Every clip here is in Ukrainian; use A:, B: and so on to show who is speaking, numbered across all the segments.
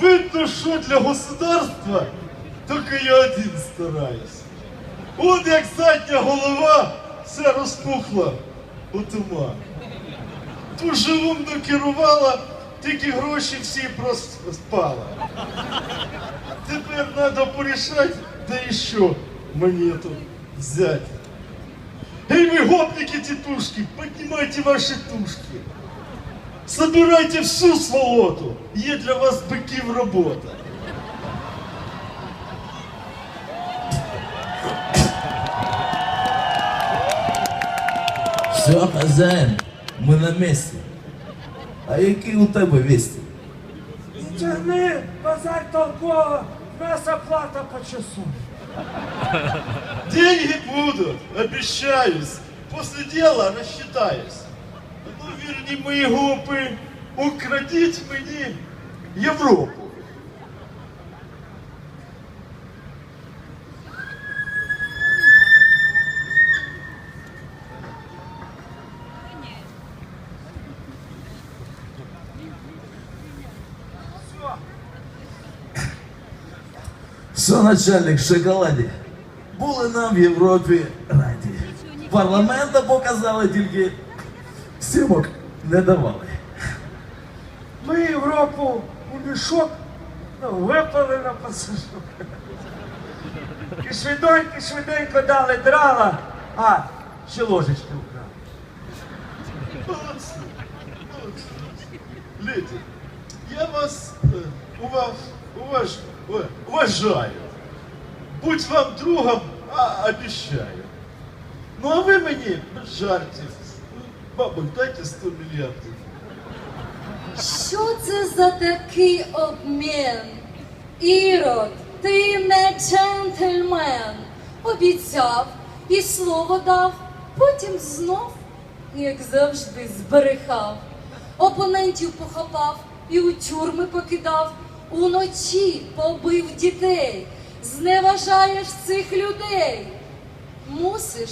A: Видно, що для государства тільки я один стараюсь. От як задня голова вся розпухла у туман. Дуже умно керувала, тільки гроші всі просто спала. Тепер треба порішати, де і що мені тут взяти. Эй, вы гопники тетушки, поднимайте ваши тушки. Собирайте всю сволоту. Є для вас биків робота.
B: Все, хазяїн, ми на місці. А які у тебе вісті?
C: Тягни, базар толково, в нас оплата по часу.
A: Деньги будут, обещаюсь. После дела рассчитаюсь. Ну, верни мої гопи, украдіть мені Європу.
B: Все, начальник, в шоколаді. Були нам в Європі раді. Парламента показали, тільки сімок Не давали.
C: Ми Європу у мішок ну, випали на пасажок. І швиденько, швиденько дали драла, а ще ложечки.
A: Молодці, молодці. Я вас е, уваж, уваж, уважаю. Будь вам другом, а обіщаю. Ну а ви мені без жартів. Бабуль, дайте 100 мільярдів.
D: Що це за такий обмін? Ірод, ти не джентльмен. Обіцяв і слово дав, потім знов, як завжди, зберехав. Опонентів похопав і у тюрми покидав. Уночі побив дітей. Зневажаєш цих людей. Мусиш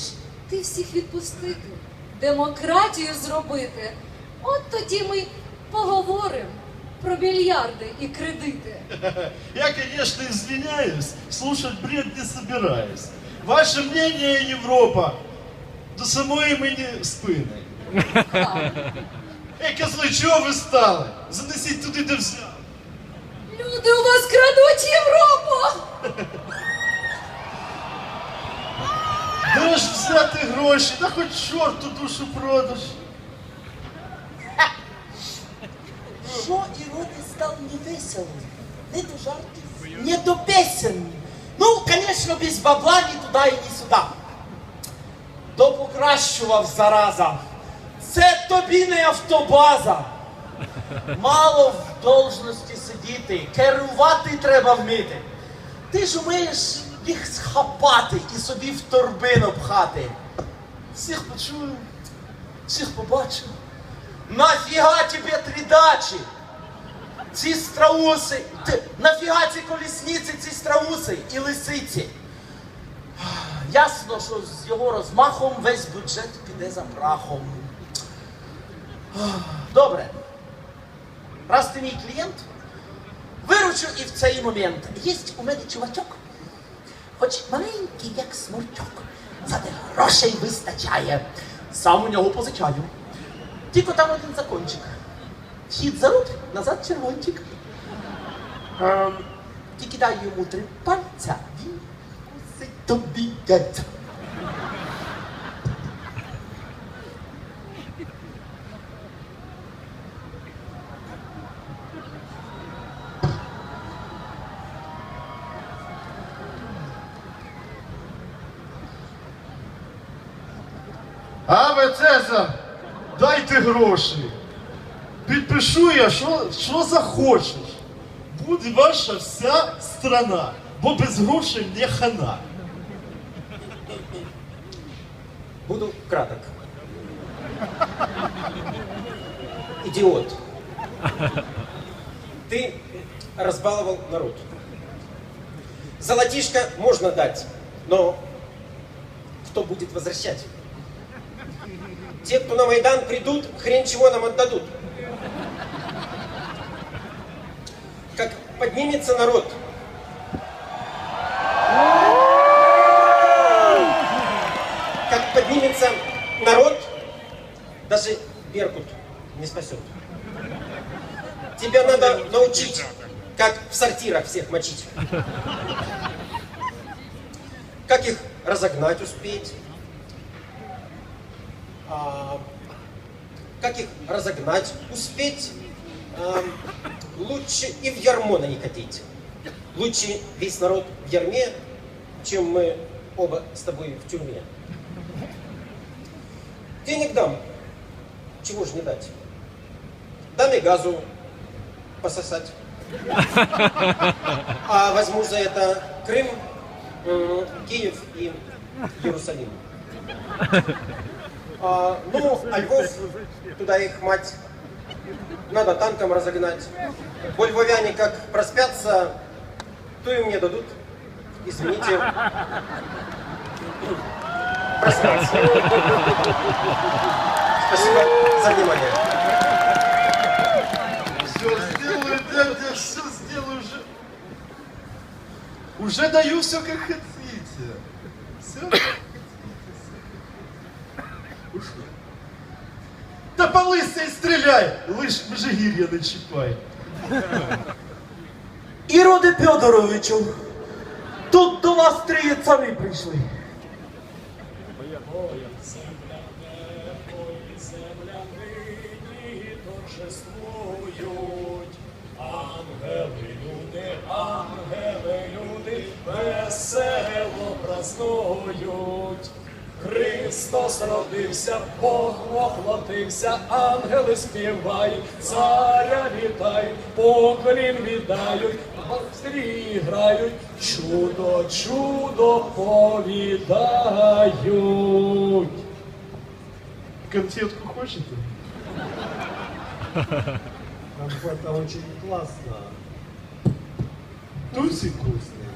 D: ти всіх відпустити, демократію зробити. От тоді ми поговоримо про мільярди і кредити.
A: Я, конечно, извиняюсь, слушать бред не собираюсь. Ваше мнение, Европа, до самої мені спини. Ей, козли, чого ви стали? Занесіть туди, де взяв.
D: Люди у вас крадуть Європу!
A: Де ж взяти гроші? Да хоч чорту душу продаш.
E: Що Іроді став не весело, не до жартів, не до песен. Ну, звісно, без бабла ні туди і ні сюди. Допокращував зараза. Це тобі не автобаза. Мало в должності сидіти, керувати треба вміти. Ти ж умієш їх схапати і собі в торбину пхати. Всіх почую, всіх побачу. Нафіга тебе три дачі? Ці страуси, нафіга ці колісниці, ці страуси і лисиці. Ясно, що з його розмахом весь бюджет піде за прахом. Добре. Раз ти мій клієнт, виручу і в цей момент. Є у мене чувачок, хоч маленький, як смурчок, зате грошей вистачає. Сам у нього позичаю. Тільки там один закончик. Вхід за руль, назад червончик. Ем, тільки дай йому три пальця, він кусить тобі яйця.
A: Аве Цезар, дайте гроші. Підпишу я, що, що захочеш. Буде ваша вся страна, бо без грошей не хана.
F: Буду краток. Идиот. Ты разбаловал народ. Золотишко можно дать, но кто будет возвращать? Те, кто на Майдан придут, хрен чего нам отдадут. как поднимется народ. Как поднимется народ, даже Беркут не спасет. Тебя надо научить, как в сортирах всех мочить. Как их разогнать успеть. А, как их разогнать успеть. Ам, лучше и в ярмо не катить. Лучше весь народ в ярме, чем мы оба с тобой в тюрьме. Денег дам. Чего ж не дать? Дам и газу пососать. А возьму за это Крым, Киев и Иерусалим. А, ну, а Львов, туда их мать, надо танком разогнать. Во львовяне как проспятся, то и мне дадут. Извините. Проспаться. Спасибо за внимание.
A: Все сделаю, дядя, все сделаю уже. Уже даю все как хотите. Все По лисій стріляй! Лиш Межигір'я не чіпай.
E: Іроде Федоровичу, тут до вас три цари прийшли.
G: Ангели, люди, ангели, люди, весело празнують. Христос родився, Бог воплотився, ангели співають, царя вітають, поклін віддають, бастрі грають, чудо, чудо повідають.
A: Конфетку хочете?
C: Конфета очень классно.
A: Тусі вкусний.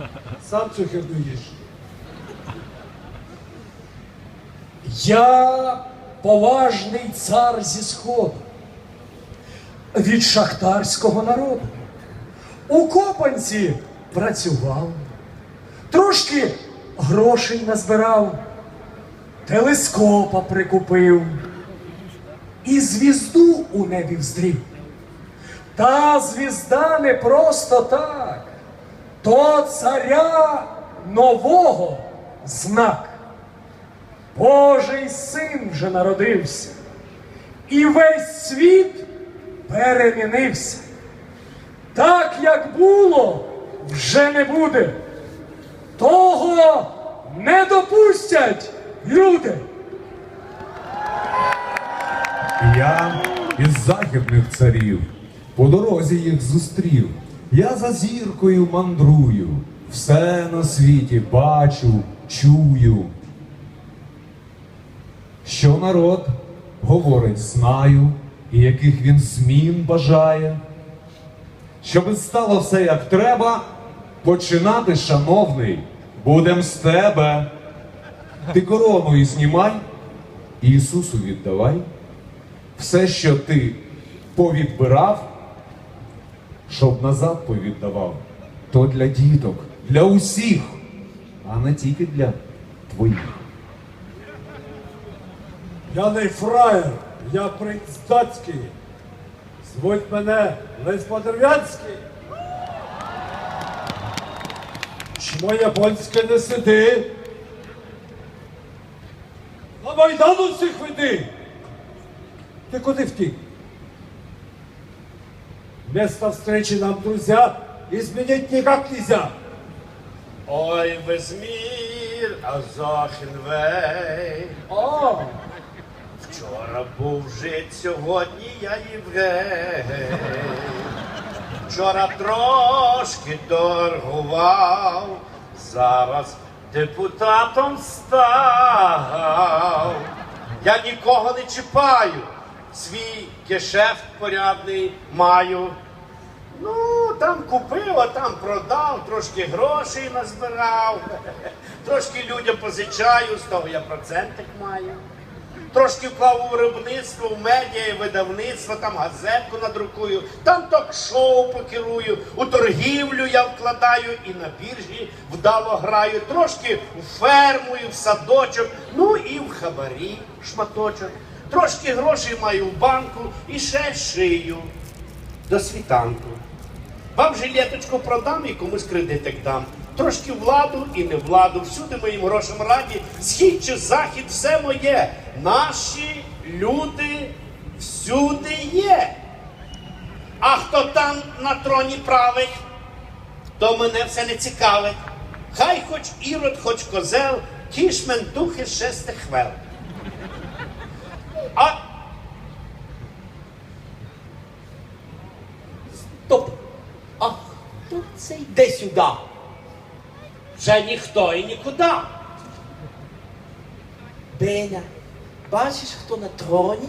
C: Сам цю херню
G: Я поважний цар зі сходу, від шахтарського народу. У копанці працював, трошки грошей назбирав, телескопа прикупив і звізду у небі вздрів. Та звізда не просто так, то царя нового знак. Божий син вже народився, і весь світ перемінився. Так як було, вже не буде. Того не допустять люди.
H: Я із західних царів по дорозі їх зустрів. Я за зіркою мандрую, все на світі бачу, чую. Що народ говорить, знаю, і яких він змін бажає. Щоби стало все як треба, починати, шановний, будем з тебе. Ти короною знімай, Ісусу віддавай. Все, що ти повідбирав, щоб назад повіддавав, то для діток, для усіх, а не тільки для твоїх.
C: Я не фраєр, я принц датський. Звуть мене Лесь Подервянський. Чмо японське не сиди. На Майдан усіх веди. Ты куди втік? Место встречи нам, друзья, изменить никак нельзя.
I: Ой, Везмір, а Зохенвей.
G: О,
I: Вчора був жит, сьогодні я єврей. Вчора трошки торгував, зараз депутатом став. Я нікого не чіпаю, свій гешефт порядний маю. Ну, там купив, а там продав, трошки грошей назбирав, трошки людям позичаю, з того я процентик маю. Трошки вклав у виробництво, в медіа і видавництво, там газетку надрукую, там ток-шоу покерую, у торгівлю я вкладаю і на біржі вдало граю, трошки в ферму, і в садочок, ну і в хабарі шматочок. Трошки грошей маю в банку і ще шию до світанку. Вам жилеточку продам і комусь кредитик дам. Трошки владу і не владу. Всюди моїм грошам раді. Схід чи захід, все моє. Наші люди всюди є. А хто там на троні править, то мене все не цікавить. Хай хоч ірод, хоч козел, кішмен духи шести хвел. А
E: Стоп! А хто це йде сюди?
I: Вже ніхто і нікуди.
E: Беня, бачиш, хто на троні?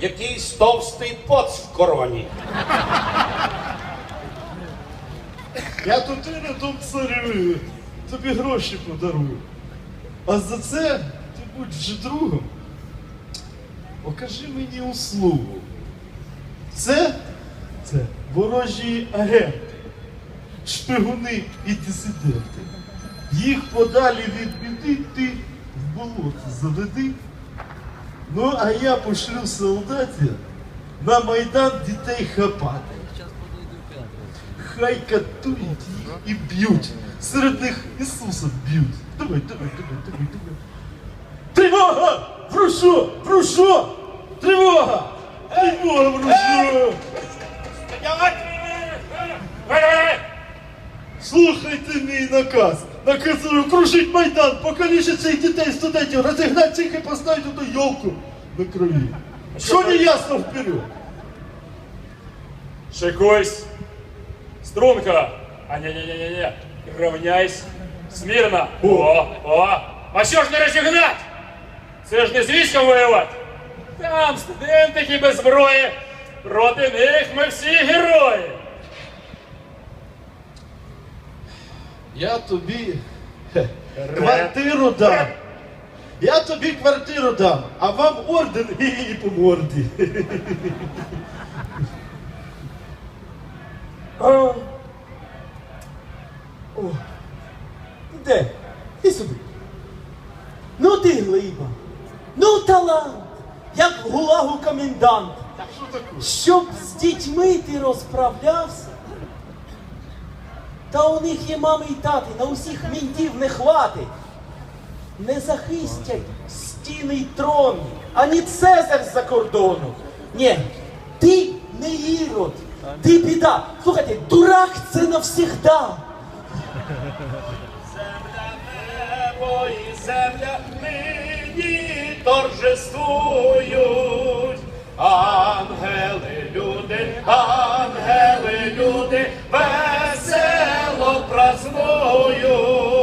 I: Якийсь товстий поц в короні.
A: Я тут іродом царюю, тобі гроші подарую. А за це ти будь вже другом. Покажи мені услугу. Це, це ворожі агенти, шпигуни і дисиденти. Їх подалі від біди ти в болото заведи. Ну, а я пошлю солдатів на Майдан дітей хапати. Хай катують їх і б'ють. Серед них Ісуса б'ють. Давай, давай, давай, давай, давай. Тривога! Врушу! Врушу! Тривога! Тривога, врушу! Слухайте мій наказ. Наказую крушить майдан, покалічить цих дітей, студентів, розігнать цих і поставити ту йолку на крові. Що не ясно вперед?
J: Шикуйсь. Струнка. А не, не, не, не, не. Равняйсь. Смірно. О, о. А що ж не розігнать? Це ж не з військом воювати. Там студентики без зброї. Проти них ми всі герої.
A: Я тобі хе, квартиру дам. Я тобі квартиру дам, а вам орден і, і по морді.
E: О. Де? Іди сюди. Ну ти глиба. Ну талант. Як в гулагу комендант. Щоб з дітьми ти розправлявся. Та у них є мами і тати, на усіх мінтів не хватить. Не захистять стіни й трон, ані Цезар за кордону. Ні, ти не ірод, ти біда. Слухайте, дурак це навсігда.
I: Земля небо і земля нині торжествують. Ангели, люди, ангели, люди працною.